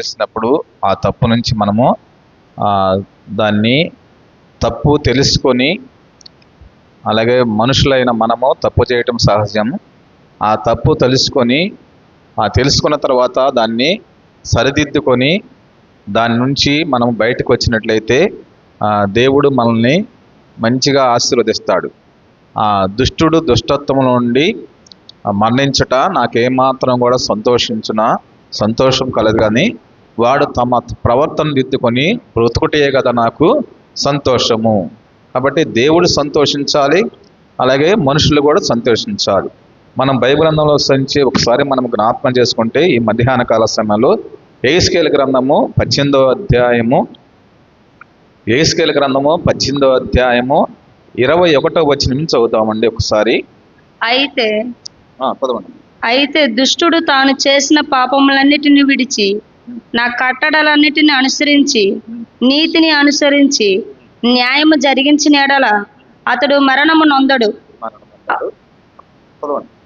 చేసినప్పుడు ఆ తప్పు నుంచి మనము దాన్ని తప్పు తెలుసుకొని అలాగే మనుషులైన మనము తప్పు చేయటం సహజం. ఆ తప్పు తెలుసుకొని ఆ తెలుసుకున్న తర్వాత దాన్ని సరిదిద్దుకొని దాని నుంచి మనం బయటకు వచ్చినట్లయితే దేవుడు మనల్ని మంచిగా ఆశీర్వదిస్తాడు. ఆ దుష్టుడు దుష్టత్వం నుండి మరణించట నాకేమాత్రం కూడా సంతోషించున? సంతోషం కలదు కానీ వాడు తమ ప్రవర్తన దిద్దుకొని బ్రతుకుటే కదా నాకు సంతోషము. కాబట్టి దేవుడు సంతోషించాలి అలాగే మనుషులు కూడా సంతోషించాలి. మనం బైబిల్ గ్రంథంలో సంచి ఒకసారి మనం జ్ఞాపకం చేసుకుంటే ఈ మధ్యాహ్న కాల సమయంలో ఏస్కేల్ గ్రంథము పద్దెనిమిదో అధ్యాయము ఏస్కేల్ గ్రంథము పద్దెనిమిదో అధ్యాయము ఇరవై ఒకటో వచ్చిన నుంచి చదువుతామండి ఒకసారి. అయితే అయితే దుష్టుడు తాను చేసిన పాపములన్నిటిని విడిచి నా కట్టడలన్నిటిని అనుసరించి నీతిని అనుసరించి న్యాయము జరిగించిన ఎడల అతడు మరణము నొందడు.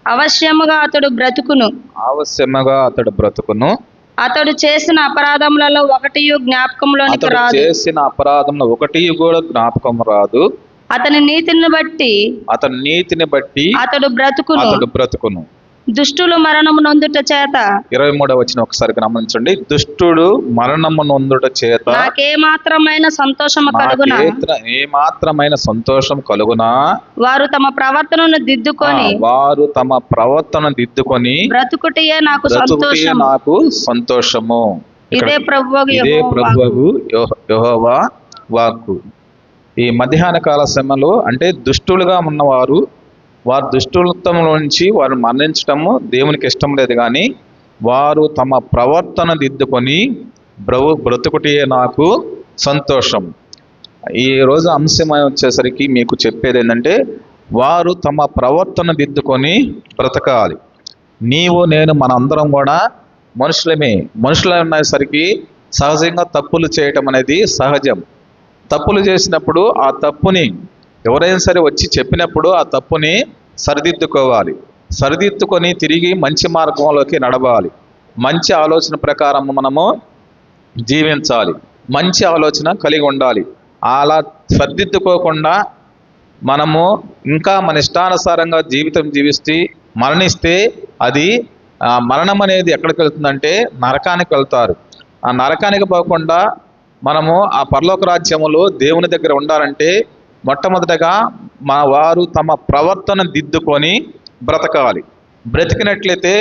అవశ్యముగా అతడు బ్రతుకును. ఆవశ్యముగా అతడు బ్రతుకును. అతడు చేసిన అపరాధములలో ఒకటి జ్ఞాపకంలోనికి రాదు. చేసిన అపరాధంలో ఒకటి కూడా జ్ఞాపకం రాదు. అతని నీతిని బట్టి అతని నీతిని బట్టి అతడు బ్రతుకును. అతడు బ్రతుకును. దుష్టులు మరణము నొందుట చేత. ఇరవై మూడవ వచ్చిన ఒకసారి గమనించండి. దుష్టుడు మరణము నొందుట చేత నాకే మాత్రమైన సంతోషము కలుగున? ఏ మాత్రమైన సంతోషం కలుగునా? వారు తమ ప్రవర్తనను దిద్దుకొని వారు తమ ప్రవర్తన దిద్దుకొని బ్రతుకుటయే నాకు బ్రతుకుటే సంతోషం నాకు సంతోషము. ఇదే ప్రభు ఇదే ప్రభువు యెహోవా వాక్కు. ఈ మధ్యాహ్న కాల సమయంలో అంటే దుష్టులుగా ఉన్నవారు వారు దుష్టులత్వం నుంచి వారు మరణించటము దేవునికి ఇష్టం లేదు కానీ వారు తమ ప్రవర్తన దిద్దుకొని బ్రవు బ్రతుకుటే నాకు సంతోషం. ఈ రోజు అంశం వచ్చేసరికి మీకు చెప్పేది ఏంటంటే వారు తమ ప్రవర్తన దిద్దుకొని బ్రతకాలి. నీవు నేను మనందరం కూడా మనుషులమే. మనుషులు ఉన్నసరికి సహజంగా తప్పులు చేయటం అనేది సహజం. తప్పులు చేసినప్పుడు ఆ తప్పుని ఎవరైనా సరే వచ్చి చెప్పినప్పుడు ఆ తప్పుని సరిదిద్దుకోవాలి. సరిదిద్దుకొని తిరిగి మంచి మార్గంలోకి నడవాలి. మంచి ఆలోచన ప్రకారం మనము జీవించాలి. మంచి ఆలోచన కలిగి ఉండాలి. అలా సరిదిద్దుకోకుండా మనము ఇంకా మన ఇష్టానుసారంగా జీవితం జీవిస్తే మరణిస్తే అది మరణం అనేది ఎక్కడికి వెళ్తుందంటే నరకానికి వెళ్తారు. ఆ నరకానికి పోకుండా మనము ఆ పరలోక రాజ్యములో దేవుని దగ్గర ఉండాలంటే మొట్టమొదటగా మా వారు తమ ప్రవర్తన దిద్దుకొని బ్రతకాలి. బ్రతికినట్లయితే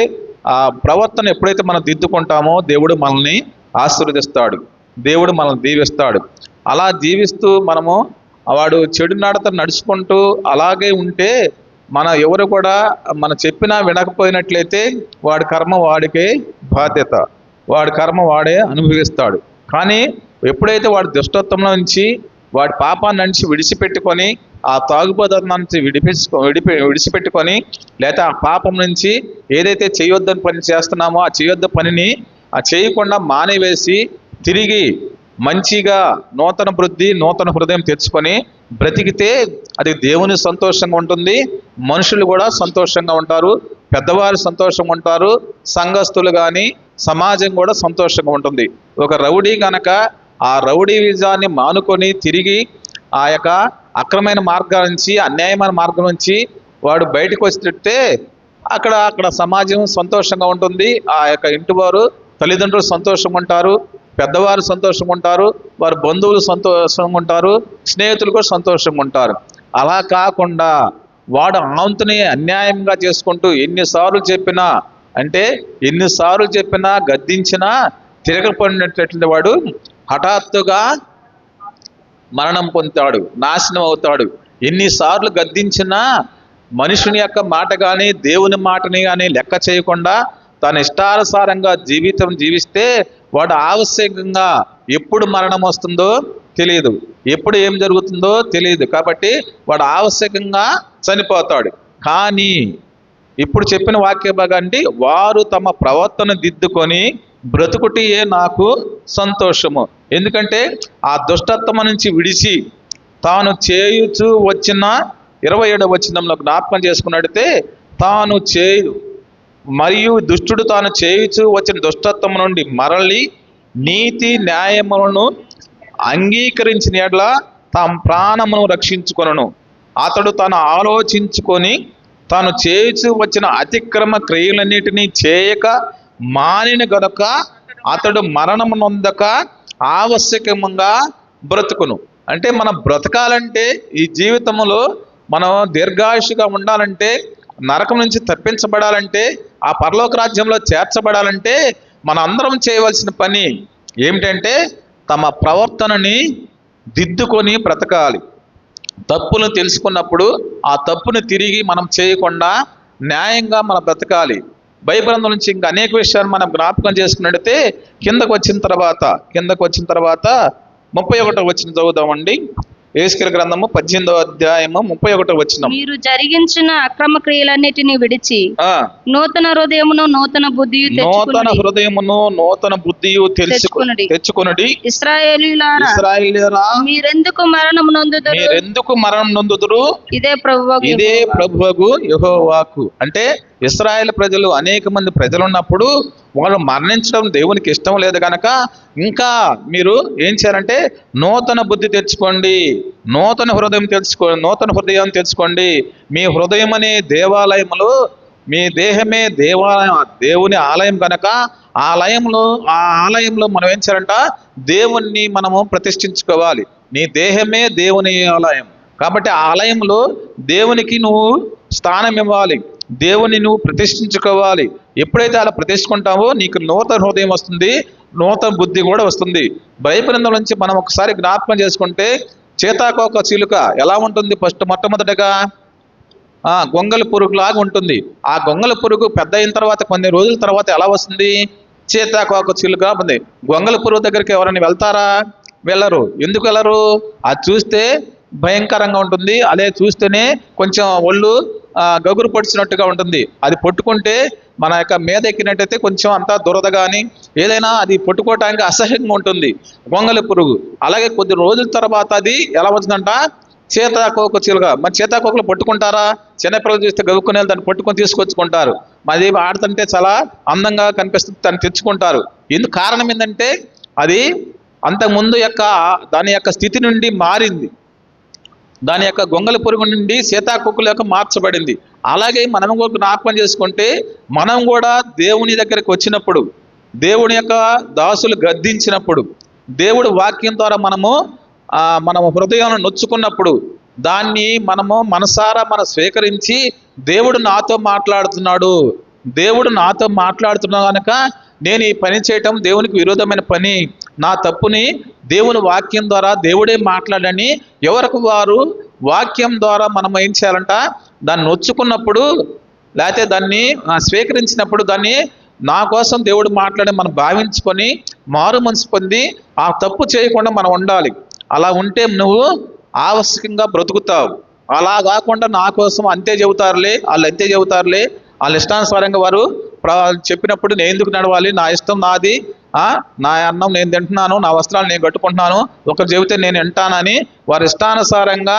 ఆ ప్రవర్తన ఎప్పుడైతే మనం దిద్దుకుంటామో దేవుడు మనల్ని ఆశీర్వదిస్తాడు. దేవుడు మనల్ని దీవిస్తాడు. అలా జీవిస్తూ మనము వాడు చెడు నడత నడుచుకుంటూ అలాగే ఉంటే మన ఎవరు కూడా మన చెప్పినా వినకపోయినట్లయితే వాడి కర్మ వాడికే బాధ్యత. వాడి కర్మ వాడే అనుభవిస్తాడు. కానీ ఎప్పుడైతే వాడి దుష్టత్వంలో నుంచి వాడి పాపాన్ని నుంచి విడిచిపెట్టుకొని ఆ తాగుబోతున్న నుంచి విడిపించుకో విడిపి విడిచిపెట్టుకొని లేదా ఆ పాపం నుంచి ఏదైతే చేయొద్దని పని చేస్తున్నామో ఆ చేయొద్ద పనిని ఆ చేయకుండా మానేవేసి తిరిగి మంచిగా నూతన వృద్ధి నూతన హృదయం తెచ్చుకొని బ్రతికితే అది దేవుని సంతోషంగా ఉంటుంది మనుషులు కూడా సంతోషంగా ఉంటారు పెద్దవారు సంతోషంగా ఉంటారు సంఘస్థులు కానీ సమాజం కూడా సంతోషంగా ఉంటుంది. ఒక రౌడీ గనక ఆ రౌడీ విజాన్ని మానుకొని తిరిగి ఆ యొక్క అక్రమైన మార్గాల నుంచి అన్యాయమైన మార్గం నుంచి వాడు బయటకు వచ్చినట్టే అక్కడ అక్కడ సమాజం సంతోషంగా ఉంటుంది. ఆ యొక్క ఇంటి వారు తల్లిదండ్రులు సంతోషంగా ఉంటారు. పెద్దవారు సంతోషంగా ఉంటారు. వారి బంధువులు సంతోషంగా ఉంటారు. స్నేహితులు కూడా సంతోషంగా ఉంటారు. అలా కాకుండా వాడు ఆంతుని అన్యాయంగా చేసుకుంటూ ఎన్నిసార్లు చెప్పినా అంటే ఎన్నిసార్లు చెప్పినా గద్దించినా తిరగపడినటువంటి వాడు హఠాత్తుగా మరణం పొందుతాడు నాశనం అవుతాడు. ఎన్నిసార్లు గద్దించినా మనుషుని యొక్క మాట కానీ దేవుని మాటని కానీ లెక్క చేయకుండా తన ఇష్టానుసారంగా జీవితం జీవిస్తే వాడు ఆవశ్యకంగా ఎప్పుడు మరణం వస్తుందో తెలియదు ఎప్పుడు ఏం జరుగుతుందో తెలియదు కాబట్టి వాడు ఆవశ్యకంగా చనిపోతాడు. కానీ ఇప్పుడు చెప్పిన వాక్య భాగం అంటే వారు తమ ప్రవర్తన దిద్దుకొని బ్రతుకుటియే నాకు సంతోషము. ఎందుకంటే ఆ దుష్టత్వం నుంచి విడిచి తాను చేయుచు వచ్చిన ఇరవై ఏడవ వచ్చినంలో జ్ఞాపకం చేసుకున్నట్టే తాను చేయు మరియు దుష్టుడు తాను చేయుచు వచ్చిన దుష్టత్వం నుండి మరలి నీతి న్యాయములను అంగీకరించిన ఎడ్ల తమ ప్రాణమును రక్షించుకొనను. అతడు తను ఆలోచించుకొని తాను చేయుచూ వచ్చిన అతిక్రమ క్రియలన్నిటినీ చేయక మానిన గనుక అతడు మరణము నొందక ఆవశ్యకంగా బ్రతుకును. అంటే మనం బ్రతకాలంటే ఈ జీవితంలో మనం దీర్ఘాయుషుగా ఉండాలంటే నరకం నుంచి తప్పించబడాలంటే ఆ పరలోక రాజ్యంలో చేర్చబడాలంటే మన అందరం చేయవలసిన పని ఏమిటంటే తమ ప్రవర్తనని దిద్దుకొని బ్రతకాలి. తప్పును తెలుసుకున్నప్పుడు ఆ తప్పును తిరిగి మనం చేయకుండా న్యాయంగా మనం బ్రతకాలి. బైబిల్ నుంచి ఇంకా అనేక విషయాలు మనం జ్ఞాపకం చేసుకున్నట్టయితే కిందకు వచ్చిన తర్వాత కిందకు వచ్చిన తర్వాత ముప్పై ఒకటో వచ్చిన చదువుదామండి. ఏసుకెల గ్రంథము పద్దెనిమిదవ అధ్యాయము ముప్పై ఒకటో వచ్చిన మీరు జరిగించిన అక్రమ క్రియలన్నిటిని విడిచి నూతన హృదయమును నూతన బుద్ధియు నూతన హృదయమును నూతన బుద్ధియు తెలుసుకు తెచ్చుకొనుడి. ఇస్రాయేలీలారా మీరెందుకు మరణం నొందుదురు? మీరెందుకు మరణం నొందుదురు? ఇదే ప్రభు ఇదే ప్రభువగు యెహోవాకు. అంటే ఇస్రాయేల్ ప్రజలు అనేక మంది ప్రజలు ఉన్నప్పుడు వాళ్ళు మరణించడం దేవునికి ఇష్టం లేదు కనుక ఇంకా మీరు ఏం చేయాలంటే నూతన బుద్ధి తెచ్చుకోండి. నూతన హృదయం తెచ్చుకో నూతన హృదయం తెచ్చుకోండి. మీ హృదయం అనే దేవాలయములో మీ దేహమే దేవాలయం దేవుని ఆలయం కనుక ఆ ఆలయంలో ఆ ఆలయంలో మనం ఏం చేయాలంట? దేవుణ్ణి మనము ప్రతిష్ఠించుకోవాలి. నీ దేహమే దేవుని ఆలయం. కాబట్టి ఆ ఆలయంలో దేవునికి నువ్వు స్థానం ఇవ్వాలి. దేవుని నువ్వు ప్రతిష్ఠించుకోవాలి. ఎప్పుడైతే అలా ప్రతిష్ఠించుకుంటావో నీకు నూతన హృదయం వస్తుంది నూతన బుద్ధి కూడా వస్తుంది. బైబిలంలో నుంచి మనం ఒకసారి జ్ఞాపకం చేసుకుంటే చేతాకోక చిలుక ఎలా ఉంటుంది? ఫస్ట్ మొట్టమొదటిగా ఆ పురుగులాగా ఉంటుంది. ఆ గొంగల పురుగు పెద్ద అయిన తర్వాత కొన్ని రోజుల తర్వాత ఎలా వస్తుంది? చేతాకోక చిలుక ఉంది. గొంగల పురుగు దగ్గరికి ఎవరైనా వెళ్తారా? వెళ్ళరు. ఎందుకు వెళ్ళరు? అది చూస్తే భయంకరంగా ఉంటుంది. అదే చూస్తేనే కొంచెం ఒళ్ళు గగురు పొడిచినట్టుగా ఉంటుంది. అది పట్టుకుంటే మన యొక్క మీద ఎక్కినట్టయితే కొంచెం అంతా దురద కానీ ఏదైనా అది పట్టుకోవటానికి అసహ్యంగా ఉంటుంది. గొంగళి పురుగు. అలాగే కొద్ది రోజుల తర్వాత అది ఎలా వచ్చిందంట? చేతాకోక చిలుక. మరి చేతాకోకలు పట్టుకుంటారా? చిన్నపిల్లలు చూస్తే గవ్వుకునే దాన్ని పట్టుకొని తీసుకొచ్చుకుంటారు. మరి ఆడుతుంటే చాలా అందంగా కనిపిస్తుంది దాన్ని తెచ్చుకుంటారు. ఎందుకు కారణం ఏంటంటే అది అంతకుముందు యొక్క దాని యొక్క స్థితి నుండి మారింది. దాని యొక్క గొంగళి పురుగు నుండి సీతాకొక్కుల యొక్క మార్చబడింది. అలాగే మనం కూడా జ్ఞాపకం చేసుకుంటే మనం కూడా దేవుని దగ్గరికి వచ్చినప్పుడు దేవుని యొక్క దాసులు గద్దించినప్పుడు దేవుడు వాక్యం ద్వారా మనము మనము హృదయం నొచ్చుకున్నప్పుడు దాన్ని మనము మనసారా మనం స్వీకరించి దేవుడు నాతో మాట్లాడుతున్నాడు. దేవుడు నాతో మాట్లాడుతున్నా కనుక నేను ఈ పని చేయటం దేవునికి విరోధమైన పని. నా తప్పుని దేవుని వాక్యం ద్వారా దేవుడే మాట్లాడని ఎవరికి వారు వాక్యం ద్వారా మనం ఏం చేయాలంట? దాన్ని నొచ్చుకున్నప్పుడు లేకపోతే దాన్ని స్వీకరించినప్పుడు దాన్ని నా కోసం దేవుడు మాట్లాడి మనం భావించుకొని మారు మనసు పొంది ఆ తప్పు చేయకుండా మనం ఉండాలి. అలా ఉంటే నువ్వు ఆవశ్యకంగా బ్రతుకుతావు. అలా కాకుండా నా కోసం అంతే చెబుతారులే వాళ్ళు అంతే చెబుతారులే. వాళ్ళ ఇష్టానుసారంగా వారు చెప్పినప్పుడు నేను ఎందుకు నడవాలి? నా ఇష్టం నాది. నా అన్నం నేను తింటున్నాను నా వస్త్రాలు నేను కట్టుకుంటున్నాను ఒకరు చెబితే నేను వింటానని వారి ఇష్టానుసారంగా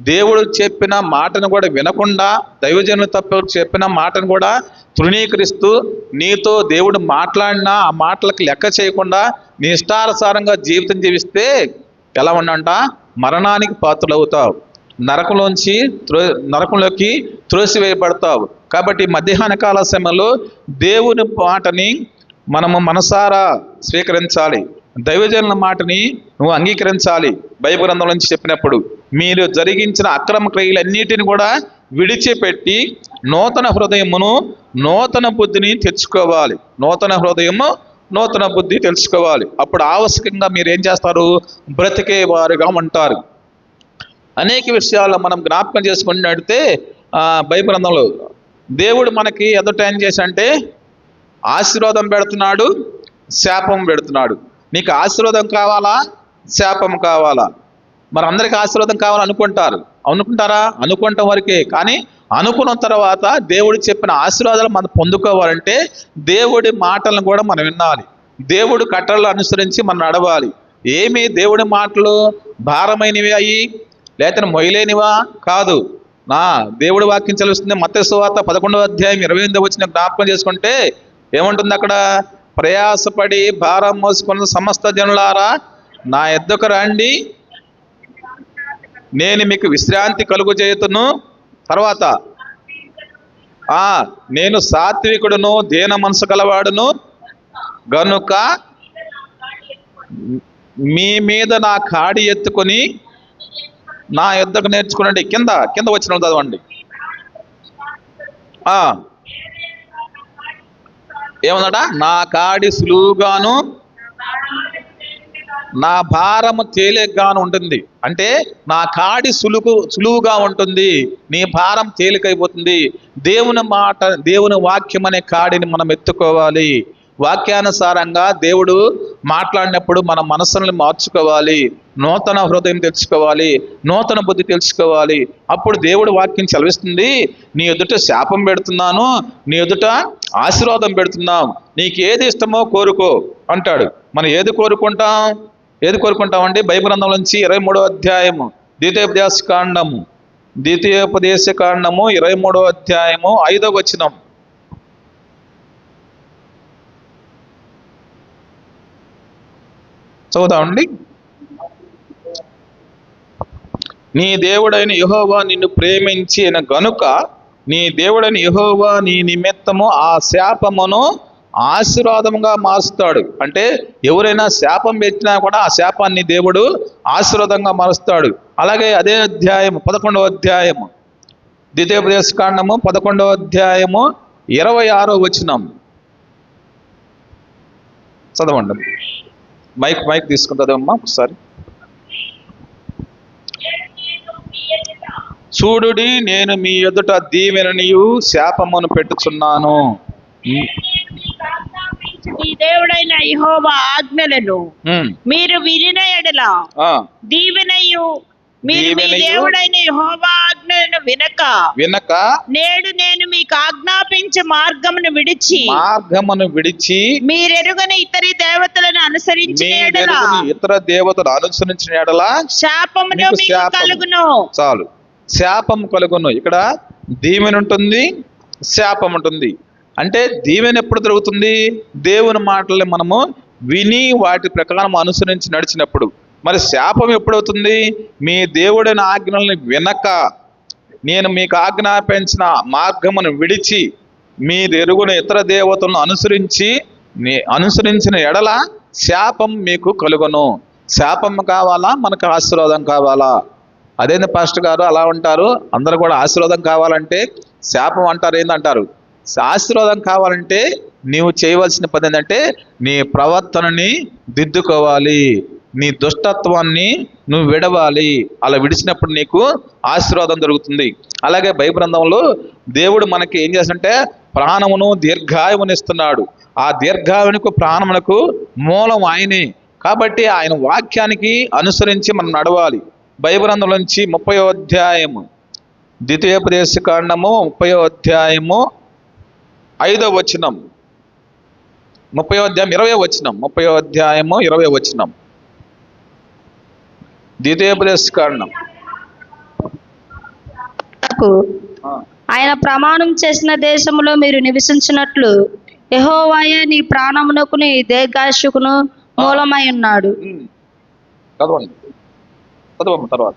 దేవుడు చెప్పిన మాటను కూడా వినకుండా దైవజనులు తప్ప చెప్పిన మాటను కూడా తృణీకరిస్తూ నీతో దేవుడు మాట్లాడినా ఆ మాటలకు లెక్క చేయకుండా నీ ఇష్టానుసారంగా జీవితం జీవిస్తే ఎలా ఉండంట? మరణానికి పాత్రలవుతావు. నరకంలోంచి త్రో నరకంలోకి త్రోసివేయబడతావు. కాబట్టి మధ్యాహ్న కాల సమయంలో దేవుని మాటని మనము మనసారా స్వీకరించాలి. దైవజనుల మాటని నువ్వు అంగీకరించాలి. బైబిల్ నుంచి చెప్పినప్పుడు మీరు జరిగించిన అక్రమ క్రియలన్నిటిని కూడా విడిచిపెట్టి నూతన హృదయమును నూతన బుద్ధిని తెచ్చుకోవాలి. నూతన హృదయము నూతన బుద్ధి తెలుసుకోవాలి అప్పుడు ఆవశ్యకంగా మీరు ఏం చేస్తారు? బ్రతికే వారుగా ఉంటారు. అనేక విషయాలు మనం జ్ఞాపకం చేసుకుని నడితే భయప్రంథంలో దేవుడు మనకి ఎదుట ఏం చేశాడంటే ఆశీర్వాదం పెడుతున్నాడు శాపం పెడుతున్నాడు. నీకు ఆశీర్వాదం కావాలా? శాపం కావాలా? మరి అందరికి ఆశీర్వాదం కావాలనుకుంటారు అనుకుంటారా. అనుకుంటాం వరకే. కానీ అనుకున్న తర్వాత దేవుడు చెప్పిన ఆశీర్వాదాలు మనం పొందుకోవాలంటే దేవుడి మాటలను కూడా మనం వినాలి. దేవుడు కట్టలను అనుసరించి మనం నడవాలి. ఏమి? దేవుడి మాటలు భారమైనవి అయ్యి లేతను మొయ్యలేనివా? కాదు. నా దేవుడు వాక్యం చలుస్తుంది మత్స్య పదకొండవ అధ్యాయం ఇరవై ఎనిమిది వచ్చిన జ్ఞాపకం చేసుకుంటే ఏముంటుంది అక్కడ? ప్రయాసపడి భారం మోసుకున్న సమస్త జనులారా నా ఎద్దకు రండి. నేను మీకు విశ్రాంతి కలుగు చేయుతును తర్వాత ఆ నేను సాత్వికుడును దేన మనసు గలవాడును. గనుక మీ మీద నా కాడి ఎత్తుకొని నా యుద్ధకు నేర్చుకునండి. కింద కింద వచ్చిన వాళ్ళు చదవండి. ఆ. నా కాడి సులువుగాను నా భారము తేలికగాను ఉంటుంది. అంటే నా కాడి సులుకు సులువుగా ఉంటుంది. నీ భారం తేలికైపోతుంది. దేవుని మాట దేవుని వాక్యం అనే కాడిని మనం ఎత్తుకోవాలి. వాక్యానుసారంగా దేవుడు మాట్లాడినప్పుడు మన మనసుల్ని మార్చుకోవాలి నూతన హృదయం తెలుసుకోవాలి నూతన బుద్ధి తెలుసుకోవాలి అప్పుడు దేవుడు వాక్యం చదివిస్తుంది నీ ఎదుట శాపం పెడుతున్నాను నీ ఎదుట ఆశీర్వాదం పెడుతున్నాం నీకు ఏది ఇష్టమో కోరుకో అంటాడు. మనం ఏది కోరుకుంటాం? ఏది కోరుకుంటామండి? బైబిల్ గ్రంథం నుంచి ఇరవై మూడో అధ్యాయము ద్వితీయోపదేశ కాండము ద్వితీయోపదేశ కాండము ఇరవై మూడో అధ్యాయము ఐదో వచనం. చదువుతామండి నీ దేవుడైన యహోవా నిన్ను ప్రేమించిన గనుక నీ దేవుడైన యహోవా నీ నిమిత్తము ఆ శాపమును ఆశీర్వాదంగా మారుస్తాడు. అంటే ఎవరైనా శాపం పెట్టినా కూడా ఆ శాపాన్ని దేవుడు ఆశీర్వాదంగా మారుస్తాడు. అలాగే అదే అధ్యాయం పదకొండవ అధ్యాయము ద్వితీయోపదేశ కాండము పదకొండవ అధ్యాయము ఇరవై ఆరో వచనం. చదవండి. మైక్ మైక్ తీసుకుంటుందమ్మా ఒకసారి. చూడుడి నేను మీ ఎదుట దీవెననియు శాపమును పెట్టుచున్నాను. మీ దేవుడైన యెహోవా ఆజ్ఞలను మీరు వినిన ఎడల దీవెనయు మీరు మీ దేవుడైన యెహోవా ఆజ్ఞలను వినక. వినక. నేడు నేను మీకు ఆజ్ఞాపించే మార్గమును విడిచి మార్గమును విడిచి మీరెరుగని ఇతరి దేవతలను వెలుగుని ఇతర దేవతలు అనుసరించిన ఎడల శాపమును. కలుగును. చాలు. శాపం కలుగును. ఇక్కడ దీవెన ఉంటుంది శాపం ఉంటుంది. అంటే దీవెన ఎప్పుడు జరుగుతుంది? దేవుని మాటల్ని మనము విని వాటి ప్రకారం అనుసరించి నడిచినప్పుడు. మరి శాపం ఎప్పుడవుతుంది? మీ దేవుడైన ఆజ్ఞల్ని వినక. నేను మీకు ఆజ్ఞాపించిన మార్గమును విడిచి మీ ఎరుగున ఇతర దేవతలను అనుసరించి నీ- అనుసరించిన ఎడల శాపం మీకు కలుగును. శాపం కావాలా? మనకు ఆశీర్వాదం కావాలా? అదేంది పాస్టర్ గారు అలా ఉంటారు అందరూ కూడా ఆశీర్వాదం కావాలంటే శాపం అంటారు ఏందంటారు? ఆశీర్వాదం కావాలంటే నీవు చేయవలసిన పని ఏంటంటే నీ ప్రవర్తనని దిద్దుకోవాలి. నీ దుష్టత్వాన్ని నువ్వు విడవాలి. అలా విడిచినప్పుడు నీకు ఆశీర్వాదం దొరుకుతుంది. అలాగే భయబ్రంథంలో దేవుడు మనకి ఏం చేస్తుంటే ప్రాణమును దీర్ఘాయువునిస్తున్నాడు. ఆ దీర్ఘాయువునికి ప్రాణమునకు మూలం ఆయనే. కాబట్టి ఆయన వాక్యానికి అనుసరించి మనం నడవాలి. బైబిలందుల నుంచి ముప్పై అధ్యాయము ద్వితీయోపదేశ కాండము ముప్పై అధ్యాయము ఐదో వచనం. ముప్పై అధ్యాయం ఇరవై వచనం. ముప్పై అధ్యాయము ఇరవై వచనం. ద్వితీయోపదేశ నాకు ఆయన ప్రమాణం చేసిన దేశములో మీరు నివసించినట్లు యెహోవాయే నీ ప్రాణమునకు నీ దీర్ఘాయుషుకును మూలమై ఉన్నాడు. ఉమ్. చదవండి. చదవమ్మ తర్వాత.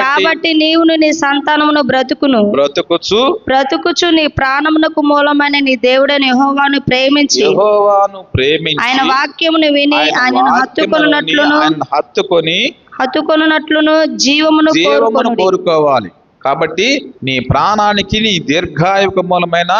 కాబట్టి నీవును నీ సంతానమును బ్రతుకును. బ్రతుకుచు. బ్రతుకుచు నీ ప్రాణమునకు మూలమైన నీ దేవుడైన యెహోవాను ప్రేమించి. యెహోవాను ప్రేమించి ఆయన వాక్యమును విని ఆయన హత్తుకొనున్నట్లును. హత్తుకొని హత్తుకొనున్నట్లును జీవమును జీవమును కోరుకోవాలి. కాబట్టి నీ ప్రాణానికి నీ దీర్ఘాయుక మూలమైన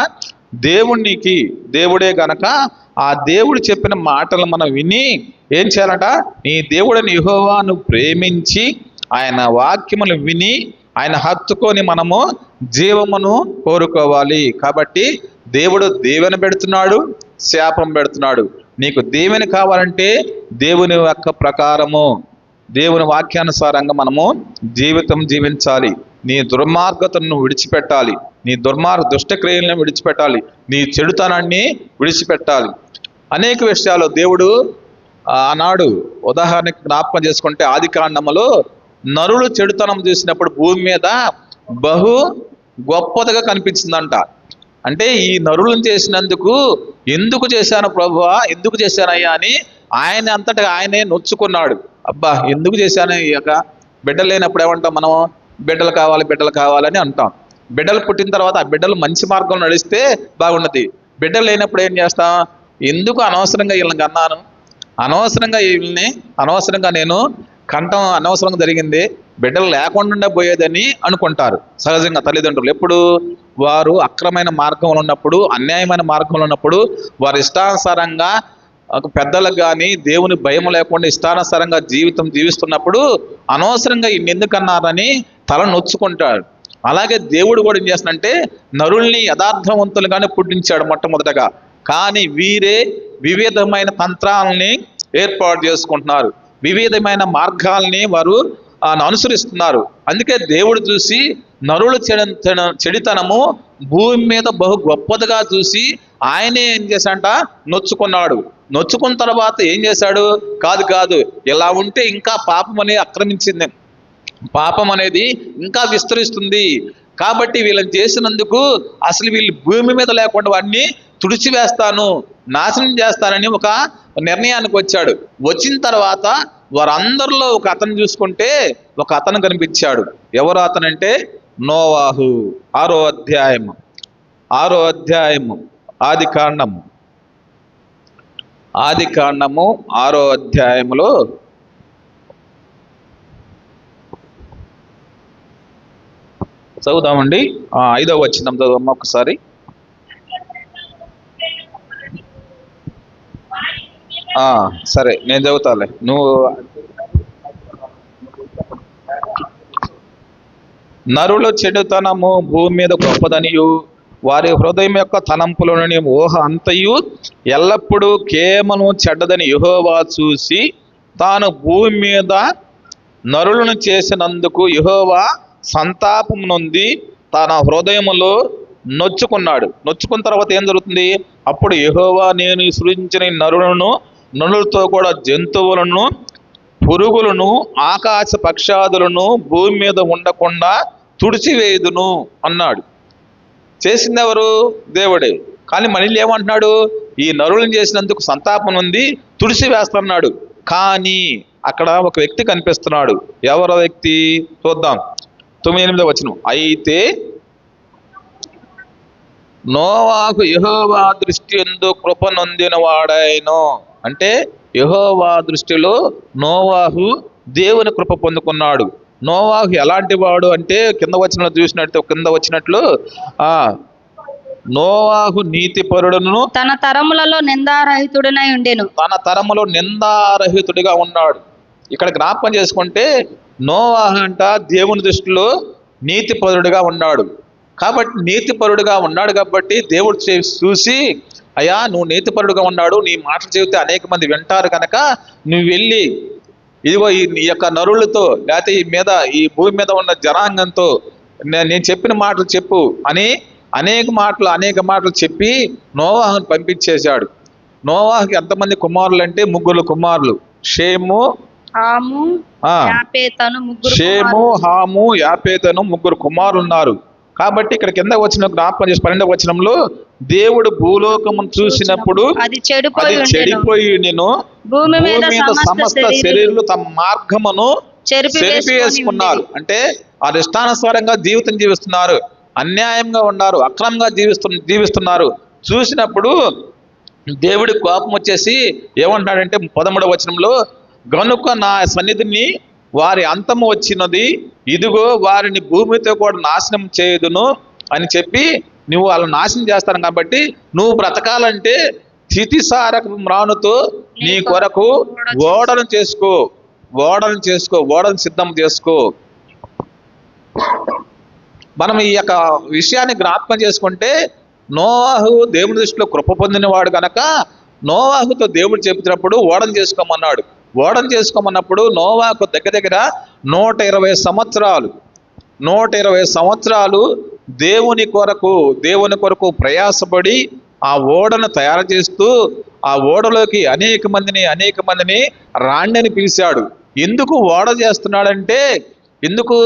దేవునికి దేవుడే గనక ఆ దేవుడు చెప్పిన మాటలు మనం విని ఏం చేయాలంట? నీ దేవుడిని యెహోవాను ప్రేమించి ఆయన వాక్యములు విని ఆయన హత్తుకొని మనము జీవమును కోరుకోవాలి. కాబట్టి దేవుడు దీవెన పెడుతున్నాడు శాపం పెడుతున్నాడు. నీకు దీవెన కావాలంటే దేవుని యొక్క ప్రకారము దేవుని వాక్యానుసారంగా మనము జీవితం జీవించాలి. నీ దుర్మార్గతను విడిచిపెట్టాలి. నీ దుర్మార్గ దుష్టక్రియలను విడిచిపెట్టాలి. నీ చెడుతనాన్ని విడిచిపెట్టాలి. అనేక విషయాలు దేవుడు ఆ, ఆనాడు ఉదాహరణకి జ్ఞాపకం చేసుకుంటే ఆది కాండములో నరులు చెడుతనం చేసినప్పుడు భూమి మీద బహు గొప్పదిగా కనిపించిందంట. అంటే ఈ నరులను చేసినందుకు ఎందుకు చేశాను ప్రభువా? ఎందుకు చేశానయ్యా అని ఆయన అంతటా ఆయనే నొచ్చుకున్నాడు. అబ్బా ఎందుకు చేశాను ఈ యొక్క బిడ్డలు లేనప్పుడు ఏమంటాం మనం బిడ్డలు కావాలి బిడ్డలు కావాలని అంటాం. బిడ్డలు పుట్టిన తర్వాత ఆ బిడ్డలు మంచి మార్గంలో నడిస్తే బాగున్నది బిడ్డలు లేనప్పుడు ఏం చేస్తాం? ఎందుకు అనవసరంగా వీళ్ళని కన్నాను? అనవసరంగా వీళ్ళని అనవసరంగా నేను కంఠం అనవసరంగా జరిగింది. బిడ్డలు లేకుండా పోయేదని అనుకుంటారు సహజంగా తల్లిదండ్రులు. ఎప్పుడు? వారు అక్రమైన మార్గంలో ఉన్నప్పుడు అన్యాయమైన మార్గంలో ఉన్నప్పుడు వారి ఇష్టానుసారంగా పెద్దలకు కానీ దేవుని భయం లేకుండా ఇష్టానుసారంగా జీవితం జీవిస్తున్నప్పుడు అనవసరంగా ఇన్ని ఎందుకన్నారని తల నొచ్చుకుంటాడు. అలాగే దేవుడు కూడా ఏం చేస్తాడంటే నరుల్ని యథార్థవంతులుగానే పుట్టించాడు మొట్టమొదటగా. కానీ వీరే వివిధమైన తంత్రాలని ఏర్పాటు చేసుకుంటున్నారు. వివిధమైన మార్గాల్ని వారు అనుసరిస్తున్నారు. అందుకే దేవుడు చూసి నరుల చెడ చెడ- చెడితనము భూమి మీద బహు గొప్పదిగా చూసి ఆయనే ఏం చేశాడంట? నొచ్చుకున్నాడు. నొచ్చుకున్న తర్వాత ఏం చేశాడు? కాదు కాదు. ఇలా ఉంటే ఇంకా పాపం అని ఆక్రమించింది. పాపం అనేది ఇంకా విస్తరిస్తుంది. కాబట్టి వీళ్ళని చేసినందుకు అసలు వీళ్ళు భూమి మీద లేకుండా వాడిని తుడిచివేస్తాను నాశనం చేస్తానని ఒక నిర్ణయానికి వచ్చాడు. వచ్చిన తర్వాత వారందరిలో ఒక అతను చూసుకుంటే ఒక అతను కనిపించాడు. ఎవరు అతనంటే? నోవాహు. ఆరో అధ్యాయము. ఆరో అధ్యాయము. ఆది కాండము ఆది కాండము ఆరో అధ్యాయములో చదువుదామండి. ఐదో ఐదవ వచ్చిందాం చదువమ్మ ఒకసారి? ఆ, సరే నేను చదువుతాలే. నువ్వు నరుల చెడుతనము భూమి మీద గొప్పదనియు. వారి హృదయం యొక్క తలంపులోని ఊహ అంతయు ఎల్లప్పుడూ కేవలం చెడ్డదని యెహోవా చూసి తాను భూమి మీద నరులను చేసినందుకు యహోవా సంతాపం నుండి తన హృదయములో నొచ్చుకున్నాడు. నొచ్చుకున్న తర్వాత ఏం జరుగుతుంది? అప్పుడు యహోవా నేను సృజించిన నరులను నరులతో కూడా జంతువులను పురుగులను ఆకాశ పక్షాదులను భూమి మీద ఉండకుండా తుడిచివేయుదును అన్నాడు. చేసింది ఎవరు దేవుడే. కానీ మళ్ళీ ఏమంటున్నాడు? ఈ నరులను చేసినందుకు సంతాపం ఉంది తుడిసి వేస్తున్నాడు. కానీ అక్కడ ఒక వ్యక్తి కనిపిస్తున్నాడు. ఎవరో వ్యక్తి? చూద్దాం. తొమ్మిది ఎనిమిదో వచ్చిన అయితే నోవాకు యహోవా దృష్టి ఎందు కృప నొందిన వాడాయను అంటే యహోవా దృష్టిలో నోవాహు దేవుని కృప పొందుకున్నాడు. నోవాహు ఎలాంటి వాడు అంటే కింద వచ్చిన చూసినట్టు కింద వచ్చినట్లు ఆ నోవాహు నీతిపరుడును తన తరములలో నిందారహితుడనై ఉండెను. తన తరములో నిందారహితుడిగా ఉన్నాడు. ఇక్కడ జ్ఞాపకం చేసుకుంటే నోవాహ అంట దేవుని దృష్టిలో నీతిపరుడుగా ఉన్నాడు. కాబట్టి నీతిపరుడుగా ఉన్నాడు కాబట్టి దేవుడు చూసి అయ్యా నువ్వు నీతిపరుడుగా ఉన్నాడు నీ మాటలు చెబితే అనేక మంది వింటారు కనుక నువ్వు వెళ్ళి ఇదిగో ఈ యొక్క నరులతో లేకపోతే ఈ మీద ఈ భూమి మీద ఉన్న జనాంగంతో నేను చెప్పిన మాటలు చెప్పు అని అనేక మాటలు అనేక మాటలు చెప్పి నోవాహుని పంపించేశాడు. నోవాహుకి ఎంతమంది కుమారులు అంటే ముగ్గురు కుమారులు. షేము షేము. హాము యాపేతను ముగ్గురు కుమారులు ఉన్నారు కాబట్టి ఇక్కడ కింద వచ్చిన జ్ఞాపకం చేసి పన్నెండవ వచనంలో దేవుడు భూలోకము చూసినప్పుడు అది చెడిపోయి నేను భూమి మీద సమస్త శరీరులు తమ మార్గమును చెరిపి చెరిపివేసుకున్నారు. అంటే ఆ జీవితం జీవిస్తున్నారు. అన్యాయంగా ఉన్నారు. అక్రమంగా జీవిస్తు జీవిస్తున్నారు. చూసినప్పుడు దేవుడి కోపం వచ్చేసి ఏమంటాడంటే పదమూడవ వచనంలో గనుక నా సన్నిధిని వారి అంతము వచ్చినది ఇదిగో వారిని భూమితో కూడా నాశనం చేయదును అని చెప్పి నువ్వు వాళ్ళని నాశనం చేస్తాను కాబట్టి నువ్వు బ్రతకాలంటే స్థితిసారక మ్రానుతో నీ కొరకు ఓడను చేసుకో. ఓడను చేసుకో ఓడను సిద్ధం చేసుకో. మనం ఈ యొక్క విషయాన్ని జ్ఞాపకం చేసుకుంటే నోవాహు దేవుని దృష్టిలో కృప పొందినవాడు గనక నోవాహుతో దేవుడు చెబుతున్నప్పుడు ఓడను చేసుకోమన్నాడు. ఓడను చేసుకోమన్నప్పుడు నోవాకు దగ్గర దగ్గర నూట ఇరవై సంవత్సరాలు నూట ఇరవై సంవత్సరాలు దేవుని కొరకు దేవుని కొరకు ప్రయాసపడి ఆ ఓడను తయారు చేస్తూ ఆ ఓడలోకి అనేక మందిని అనేక మందిని రాణ్యని పిలిచాడు. ఎందుకు ఓడ చేస్తున్నాడంటే ఎందుకు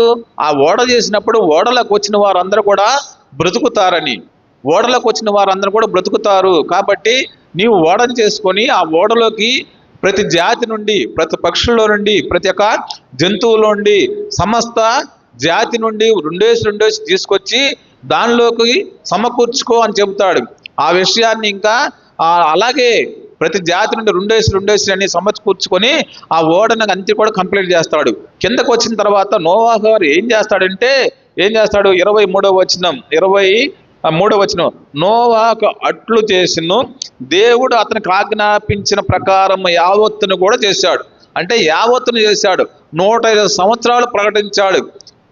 ఆ ఓడ చేసినప్పుడు ఓడలకు వచ్చిన వారందరూ కూడా బ్రతుకుతారని. ఓడలోకి వచ్చిన వారందరూ కూడా బ్రతుకుతారు. కాబట్టి నీవు ఓడను చేసుకొని ఆ ఓడలోకి ప్రతి జాతి నుండి ప్రతి పక్షుల్లో నుండి ప్రతి ఒక్క జంతువులో నుండి సమస్త జాతి నుండి రెండేసి రెండేసి తీసుకొచ్చి దానిలోకి సమకూర్చుకో అని చెబుతాడు. ఆ విషయాన్ని ఇంకా అలాగే ప్రతి జాతి నుండి రెండేసి రెండేసి అని సమకూర్చుకొని ఆ ఓడను అంతే కూడా కంప్లీట్ చేస్తాడు. కిందకు వచ్చిన తర్వాత నోవా గారు ఏం చేస్తాడంటే ఏం చేస్తాడు? ఇరవై మూడవ వచనం ఇరవై మూడవ వచనం. నోవాకు అట్లు చేసిను దేవుడు అతనికి ఆజ్ఞాపించిన ప్రకారం యావత్తును కూడా చేశాడు. అంటే యావత్తును చేశాడు. నూట ఐదు సంవత్సరాలు ప్రకటించాడు.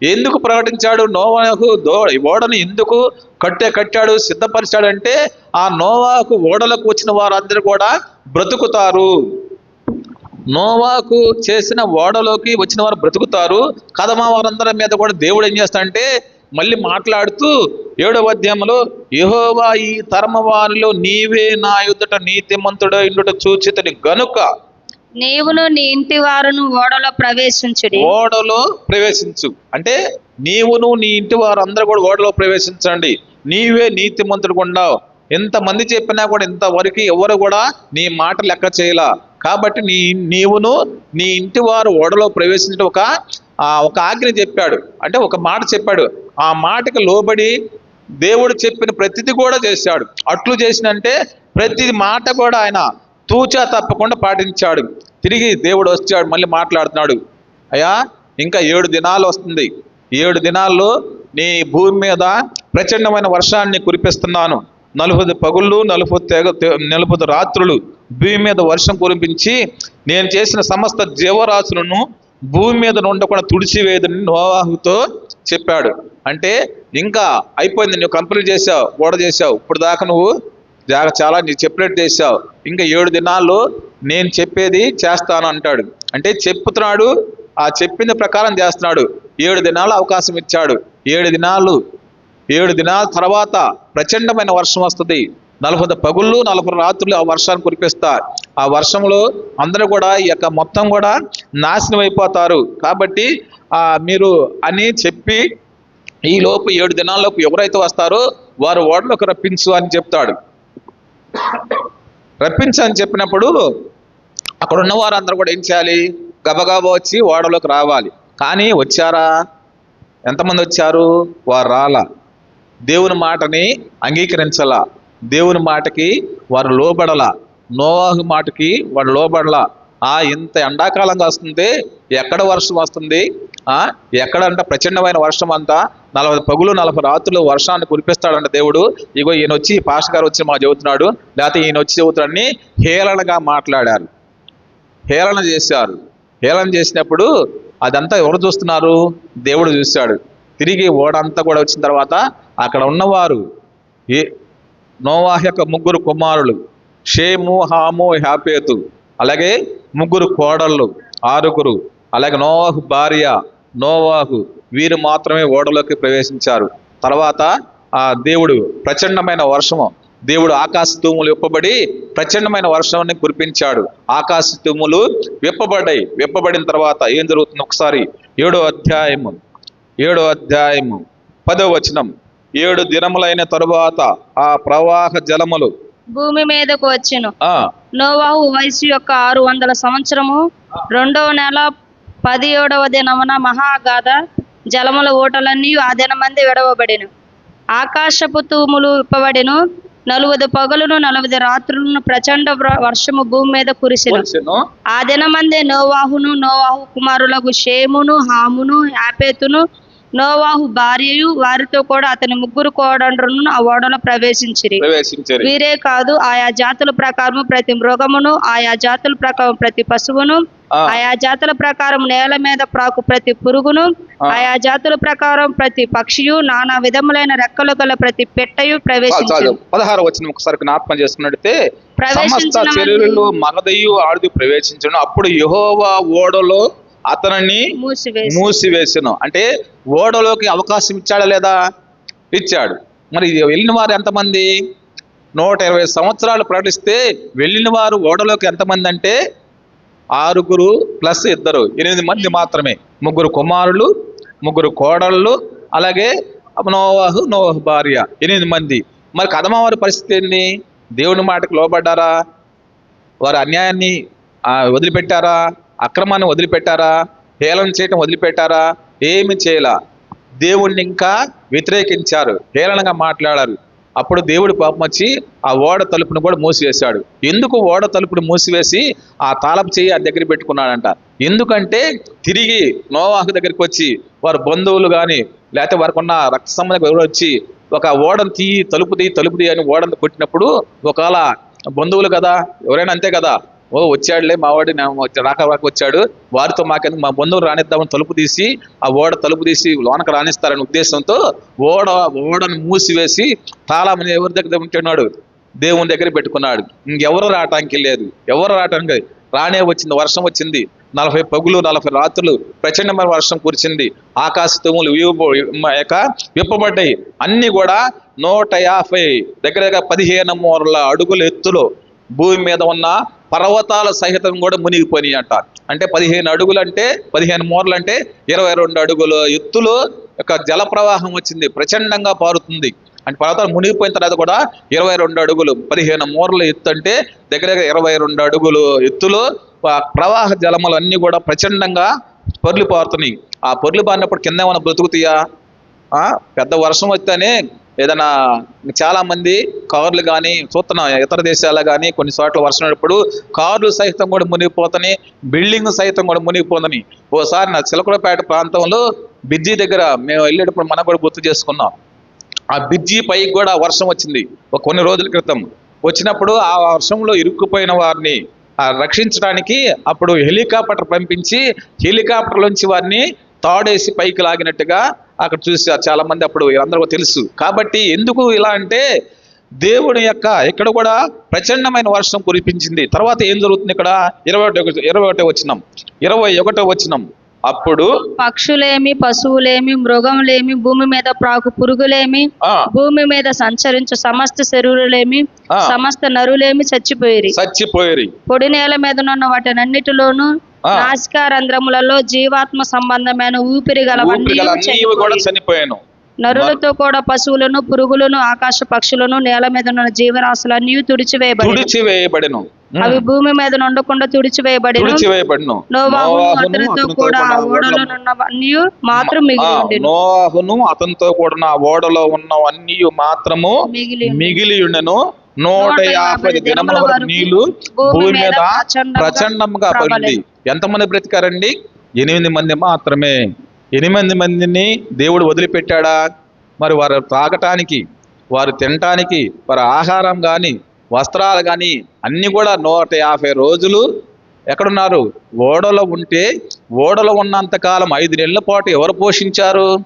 ఎందుకు ప్రకటించాడు? నోవాకు దో ఓడను ఎందుకు కట్టే కట్టాడు సిద్ధపరిచాడంటే ఆ నోవాకు ఓడలకు వచ్చిన వారందరూ కూడా బ్రతుకుతారు. నోవాకు చేసిన ఓడలోకి వచ్చిన వారు బ్రతుకుతారు. కదమా వారందరి మీద కూడా దేవుడు ఏం చేస్తాడంటే మళ్ళీ మాట్లాడుతూ ఏడవ అధ్యాయంలో యెహోవా ఈ తరమ వారిలో నీవే నా యుద్ధట నీతిమంతుడ ఇండుట చూచితని. గనుక నీవును నీ ఇంటి వారును ఓడలో ప్రవేశించుడి. ఓడలో ప్రవేశించు. అంటే నీవును నీ ఇంటి వారందరూ కూడా ఓడలో ప్రవేశించండి. నీవే నీతిమంతుడు ఉండవు. ఎంతమంది చెప్పినా కూడా ఇంతవరకు ఎవరు కూడా నీ మాట లెక్క చేయలా. కాబట్టి నీ నీవును నీ ఇంటి వారు ఓడలో ప్రవేశించడం ఒక ఒక ఆజ్ఞ చెప్పాడు. అంటే ఒక మాట చెప్పాడు. ఆ మాటకు లోబడి దేవుడు చెప్పిన ప్రతిది కూడా చేశాడు. అట్లు చేసినంటే ప్రతి మాట కూడా ఆయన తూచా తప్పకుండా పాటించాడు. తిరిగి దేవుడు వచ్చాడు మళ్ళీ మాట్లాడుతున్నాడు. అయ్యా ఇంకా ఏడు దినాలు వస్తుంది. ఏడు దినాల్లో నీ భూమి మీద ప్రచండమైన వర్షాన్ని కురిపిస్తున్నాను. నలుపది పగుళ్ళు నలుపు తెగ నలుపది రాత్రులు. భూమి మీద వర్షం కురిపించి నేను చేసిన సమస్త జీవరాశులను భూమి మీద ఉండకుండా తుడిచివేదని నోవాహుతో చెప్పాడు. అంటే ఇంకా అయిపోయింది నువ్వు కంప్లీట్ చేసావు ఓడ చేసావు ఇప్పుడు దాకా నువ్వు జాగ చాలా నీ చెప్పినట్టు చేసావు ఇంకా ఏడు దినాల్లో నేను చెప్పేది చేస్తాను అంటాడు. అంటే చెప్పుతున్నాడు ఆ చెప్పిన ప్రకారం చేస్తున్నాడు. ఏడు దినాలు అవకాశం ఇచ్చాడు. ఏడు దినాలు ఏడు దినాల తర్వాత ప్రచండమైన వర్షం వస్తుంది. నలభై పగుళ్ళు నలభై రాత్రులు ఆ వర్షాన్ని కురిపిస్తారు. ఆ వర్షంలో అందరూ కూడా ఈ యొక్క మొత్తం కూడా నాశనం అయిపోతారు. కాబట్టి ఆ మీరు అని చెప్పి ఈ లోపు ఏడు దినాల్లోపు ఎవరైతే వస్తారో వారు ఓడలోకి రప్పించు అని చెప్తాడు. రప్పించు అని చెప్పినప్పుడు అక్కడ ఉన్న వారందరూ కూడా ఏం చేయాలి? గబగబా వచ్చి ఓడలోకి రావాలి. కానీ వచ్చారా? ఎంతమంది వచ్చారు? వారు రాలా. దేవుని మాటని అంగీకరించలా. దేవుని మాటకి వారు లోబడల. నోవాహు మాటకి వాడు లోబడలా. ఆ ఇంత ఎండాకాలంగా వస్తుంది ఎక్కడ వర్షం వస్తుంది? ఆ ఎక్కడంట ప్రచండమైన వర్షం అంతా నలభై పగులు నలభై రాత్రులు వర్షాన్ని కురిపిస్తాడంట దేవుడు. ఇగో ఈయన వచ్చి పాష గారు వచ్చి మా చెబుతున్నాడు. లేకపోతే ఈయన వచ్చి చెబుతాడని హేళనగా మాట్లాడారు. హేళన చేశారు. హేళన చేసినప్పుడు అదంతా ఎవరు చూస్తున్నారు? దేవుడు చూశాడు. తిరిగి ఓడంతా కూడా వచ్చిన తర్వాత అక్కడ ఉన్నవారు ఏ నోవాహ్ యొక్క ముగ్గురు కుమారులు. షేము హాము హ్యాపేతు అలాగే ముగ్గురు కోడళ్ళు ఆరుగురు. అలాగే నోవాహు భార్య నోవాహు. వీరు మాత్రమే ఓడలోకి ప్రవేశించారు. తర్వాత ఆ దేవుడు ప్రచండమైన వర్షము దేవుడు ఆకాశ తూములు విప్పబడి ప్రచండమైన వర్షాన్ని కురిపించాడు. ఆకాశ తూములు విప్పబడ్డాయి. విప్పబడిన తర్వాత ఏం జరుగుతుంది? ఒకసారి ఏడో అధ్యాయము ఏడో అధ్యాయము పదో వచనం. ఏడు దినములైన తరువాత ఆ ప్రవాహ జలములు భూమి మీదకు వచ్చెను. నోవాహు వయసు యొక్క ఆరు వందల సంవత్సరము. రెండవ నెల పది ఏడవ దినమున మహాగాథ జలముల ఊటలన్నీ ఆ దినమంది విడవబడిను. ఆకాశపు తూములు విప్పబడిను. నలువది పగలును నలువది రాత్రులను ప్రచండ వ్ర- వర్షము భూమి మీద కురిసెను. ఆ దినమందే నోవాహును నోవాహు కుమారులకు షేమును హామును యాపేతును నోవాహు భార్యయు వారితో కూడా అతని ముగ్గురు కోడండ్రులను ఆ ఓడలో ప్రవేశించిరి. ప్రవేశించారు. వీరే కాదు ఆయా జాతుల ప్రకారము ప్రతి మృగమును ఆయా జాతుల ప్రకారం ప్రతి పశువును. ఆయా జాతుల ప్రకారం నేల మీద ప్రాకు ప్రతి పురుగును. ఆయా జాతుల ప్రకారం ప్రతి పక్షియు నానా విధములైన రెక్కలు గల ప్రతి పెట్టయు చాలు చాలు. ప్రవేశించు పదహారు వచ్చిన ఒకసారి జ్ఞాపకం సమస్త మగదయ్యు ఆడిది ప్రవేశించను. అప్పుడు యెహోవా ఓడలో అతనిని మూసివేసి. మూసివేసెను. అంటే ఓడలోకి అవకాశం ఇచ్చాడా లేదా? ఇచ్చాడు. మరి వెళ్ళిన వారు ఎంతమంది? నూట ఇరవై సంవత్సరాలు ప్రకటిస్తే వెళ్ళిన వారు ఓడలోకి ఎంతమంది అంటే ఆరుగురు ప్లస్ ఇద్దరు. ఎనిమిది మంది మాత్రమే. ముగ్గురు కుమారులు ముగ్గురు కోడళ్ళు అలాగే నోవాహు నోవాహు భార్య. ఎనిమిది మంది. మరి కదమ వారి పరిస్థితి ఏంటి? దేవుని మాటకు లోబడ్డారా? వారు అన్యాయాన్ని వదిలిపెట్టారా? అక్రమాన్ని వదిలిపెట్టారా? హేళన చేయటం వదిలిపెట్టారా? ఏమి చేయలా. దేవుణ్ణి ఇంకా వ్యతిరేకించారు. హేళనగా మాట్లాడారు. అప్పుడు దేవుడు పాపం వచ్చి ఆ ఓడ తలుపును కూడా మూసివేశాడు. ఎందుకు ఓడ తలుపును మూసివేసి ఆ తాళపు చేయి ఆ దగ్గర పెట్టుకున్నాడంట? ఎందుకంటే తిరిగి నోవాహు దగ్గరికి వచ్చి వారి బంధువులు కానీ లేకపోతే వారికి ఉన్న రక్త సంబంధం ఎవరు వచ్చి ఒక ఓడను తీయి తలుపు తీయి తలుపు తీయి అని ఓడను కొట్టినప్పుడు ఒకవేళ బంధువులు కదా ఎవరైనా అంతే కదా ఓ వచ్చాడులే మావాడు నా రాక రాక వచ్చాడు. వారితో మాకెందుకు? మా బంధువులు రానిద్దామని తలుపు తీసి ఆ ఓడ తలుపు తీసి లోనకు రాణిస్తారనే ఉద్దేశంతో ఓడ ఓడను మూసివేసి తాళం ఎవరి దగ్గర ఉంటున్నాడు? దేవుని దగ్గర పెట్టుకున్నాడు. ఇంకెవరు రావటానికి లేదు. ఎవరు రావటానికి రానే వచ్చింది వర్షం వచ్చింది. నలభై పగులు నలభై రాత్రులు ప్రచండమైన వర్షం కురిచింది ఆకాశ తుములు యొక్క విప్పబడ్డాయి. అన్ని కూడా నూట యాభై దగ్గర దగ్గర పదిహేను మూరల అడుగుల ఎత్తులో భూమి మీద ఉన్న పర్వతాల సహితం కూడా మునిగిపోయినాయి అంట అంటే పదిహేను అడుగులు అంటే పదిహేను మూరలు అంటే ఇరవై రెండు అడుగుల ఎత్తులో ఒక జల ప్రవాహం వచ్చింది ప్రచండంగా పారుతుంది. అంటే పర్వతాలు మునిగిపోయిన తర్వాత కూడా ఇరవై రెండు అడుగులు పదిహేను మూరల ఎత్తు అంటే దగ్గర దగ్గర ఇరవై రెండు అడుగులు ఎత్తులో ప్రవాహ జలములు అన్నీ కూడా ప్రచండంగా పొర్లు పారుతున్నాయి ఆ పొర్లు పారినప్పుడు కింద ఏమైనా బ్రతుకుతాయా? పెద్ద వర్షం వస్తేనే ఏదైనా చాలా మంది కార్లు కానీ చూస్తున్నాం ఇతర దేశాలు కానీ కొన్ని చోట్ల వర్షం ఉన్నప్పుడు కార్లు సైతం కూడా మునిగిపోతున్నాయి బిల్డింగ్ సైతం కూడా మునిగిపోతున్నాయి ఓసారి నా చిలకలపేట ప్రాంతంలో బిజ్జి దగ్గర మేము వెళ్ళేటప్పుడు మనం కూడా గుర్తు చేసుకున్నాం. ఆ బిజ్జి పైకి కూడా వర్షం వచ్చింది కొన్ని రోజుల క్రితం. వచ్చినప్పుడు ఆ వర్షంలో ఇరుక్కుపోయిన వారిని రక్షించడానికి అప్పుడు హెలికాప్టర్ పంపించి హెలికాప్టర్ నుంచి వారిని తాడేసి పైకి లాగినట్టుగా అక్కడ చూసారు చాలా మంది అప్పుడు అందరూ తెలుసు. కాబట్టి ఎందుకు ఇలా అంటే దేవుని యొక్క ఇక్కడ కూడా ప్రచండమైన వర్షం కురిపించింది. తర్వాత ఏం జరుగుతుంది ఇక్కడ? ఇరవై ఒకటి ఇరవై ఒకటి వచ్చినాం ఇరవై ఒకటో వచ్చినాం అప్పుడు పక్షులేమి పశువులేమి మృగములేమి భూమి మీద ప్రాకు పురుగులేమి భూమి మీద సంచరించు సమస్త శరీరులేమి. సమస్త నరులేమి చచ్చిపోయిరి. చచ్చిపోయి పొడి నేల మీద ఉన్న వాటినన్నిటిలోను ఆ. నాసికా రంధ్రములలో జీవాత్మ సంబంధమైన ఊపిరి కూడా చనిపోయిరి. చనిపోయాను నరులతో కూడా పశువులను పురుగులను ఆకాశ పక్షులను నేల మీద ఉన్న జీవరాశులన్నీ తుడిచివేయబడి తుడిచివేయబడెను. అవి భూమి మీద ఉండకుండా తుడిచివేయబడి తుడిచివేయబడెను నోవాహును అతనితో కూడా ఆ ఓడలో ఉన్నవన్నీ మాత్రం మిగిలి నోవాహును అతనితో ఆ ఓడలో ఉన్నవన్నీ మాత్రము. మిగిలి ఉండెను నూట యాభై దినముల వరకు నీళ్ళు భూమి మీద ప్రచండంగా పడింది. ఎంతమంది బ్రతికారండి? ఎనిమిది మంది మాత్రమే. ఎనిమిది మందిని దేవుడు వదిలిపెట్టాడా? మరి వారు తాగటానికి వారు తినటానికి వారి ఆహారం కానీ వస్త్రాలు కానీ అన్నీ కూడా నూట యాభై రోజులు ఎక్కడున్నారు? ఓడలో ఉంటే ఓడలో ఉన్నంతకాలం ఐదు నెలల పాటు ఎవరు పోషించారు?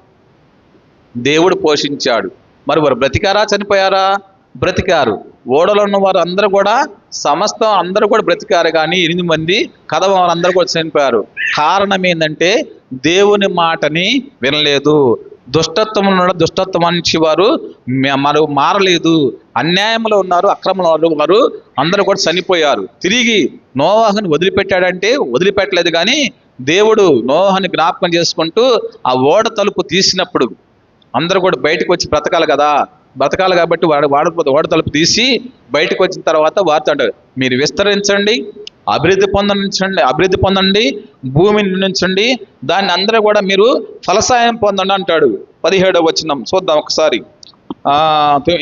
దేవుడు పోషించాడు. మరి వారు బ్రతికారా చనిపోయారా? బ్రతికారు. ఓడలో ఉన్న వారు అందరూ కూడా సమస్తం అందరూ కూడా బ్రతికారు కానీ ఎనిమిది మంది కథ వారందరూ కూడా చనిపోయారు. కారణం ఏంటంటే దేవుని మాటని వినలేదు. దుష్టత్వం ఉన్న దుష్టత్వం నుంచి వారు మరి మారలేదు. అన్యాయంలో ఉన్నారు అక్రమంలో వారు అందరూ కూడా చనిపోయారు. తిరిగి నోవాహుని వదిలిపెట్టాడంటే వదిలిపెట్టలేదు కానీ దేవుడు నోవాహుని జ్ఞాపకం చేసుకుంటూ ఆ ఓడ తలుపు తీసినప్పుడు అందరూ కూడా బయటకు వచ్చి బ్రతకాలి కదా. బతకాలి కాబట్టి వాడు వాడకపోతే ఓడ తలుపు తీసి బయటకు వచ్చిన తర్వాత వారితో అంటారు. మీరు విస్తరించండి అభివృద్ధి పొందండి అభివృద్ధి పొందండి భూమిని నిర్మించండి దాన్ని అందరూ కూడా మీరు ఫలసాయం పొందండి అంటాడు. పదిహేడవ వచ్చినం చూద్దాం ఒకసారి.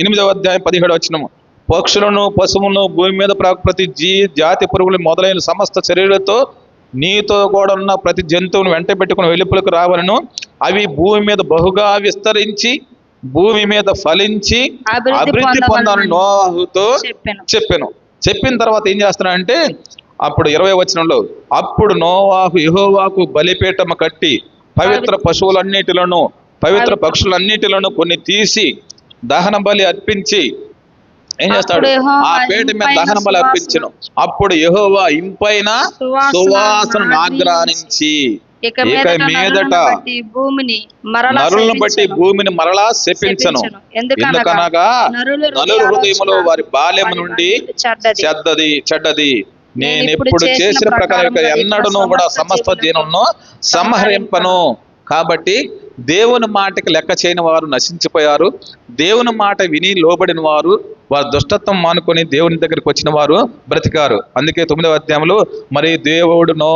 ఎనిమిదవ అధ్యాయం పదిహేడవ వచనం. పక్షులను పశువులను భూమి మీద ప్రతి జీ జాతి పురుగులు మొదలైన సమస్త శరీరాలతో నీతో కూడా ఉన్న ప్రతి జంతువును వెంట పెట్టుకుని వెలుపులకు రావలను. అవి భూమి మీద బహుగా విస్తరించి భూమి మీద ఫలించి అభివృద్ధి పొందాలని నోవాహుతో చెప్పాను. చెప్పాను. తర్వాత ఏం చేస్తున్నాడంటే అప్పుడు ఇరవై వచనంలో అప్పుడు నోవాహు యెహోవాకు బలిపీఠము కట్టి పవిత్ర పశువులన్నిటిలోను పవిత్ర పక్షులన్నిటిలోను కొన్ని తీసి దహన బలి అర్పించి ఏం చేస్తాడు? ఆ పీట మీద దహన బలి అర్పించను. అప్పుడు యెహోవా ఇంపైన సువాసన నాగ్రానించి ఇక మీదట భూమిని మరలా నరులను బట్టి. భూమిని మరలా శపించను. ఎందుకనగా నరుల హృదయములో హృదయాలోచన వారి బాల్యము వారి నుండి చెడ్డది. చెడ్డది నేను ఇప్పుడు ఇప్పుడు చేసిన ప్రకారం ఎన్నడను కూడా సమస్త జీవనంను సంహరింపను కాబట్టి దేవుని మాటకి లెక్క చేయని వారు నశించిపోయారు దేవుని మాట విని లోబడిన వారు వారు దుష్టత్వం మానుకొని దేవుని దగ్గరికి వచ్చిన వారు బ్రతికారు అందుకే తొమ్మిదవ అధ్యాయంలో మరి దేవుడు నో